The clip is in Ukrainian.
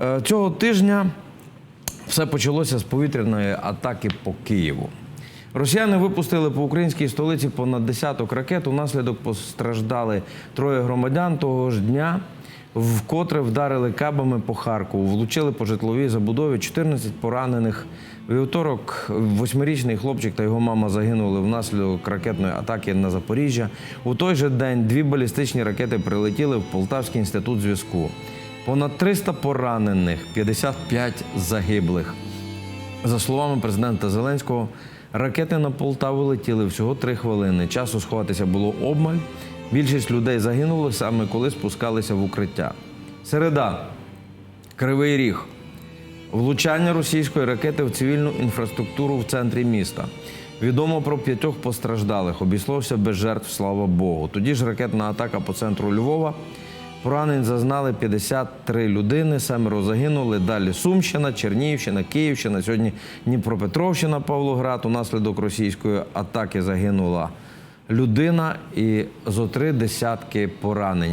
Е, Цього тижня все почалося з повітряної атаки по Києву. Росіяни випустили по українській столиці понад десяток ракет. Унаслідок постраждали троє громадян того ж дня. Вкотре вдарили кабами по Харкову, влучили по житловій забудові 14 поранених. Вівторок восьмирічний хлопчик та його мама загинули внаслідок ракетної атаки на Запоріжжя. У той же день дві балістичні ракети прилетіли в Полтавський інститут зв'язку. Понад 300 поранених, 55 загиблих. За словами президента Зеленського, ракети на Полтаву летіли всього три хвилини. Часу сховатися було обмаль. Більшість людей загинули саме коли спускалися в укриття. Середа. Кривий Ріг. Влучання російської ракети в цивільну інфраструктуру в центрі міста. Відомо про п'ятьох постраждалих. Обійшлося без жертв, слава Богу. Тоді ж ракетна атака по центру Львова. Поранень зазнали 53 людини, семеро загинули. Далі Сумщина, Чернігівщина, Київщина. Сьогодні Дніпропетровщина, Павлоград. Унаслідок російської атаки загинула людина і зо три десятки поранені.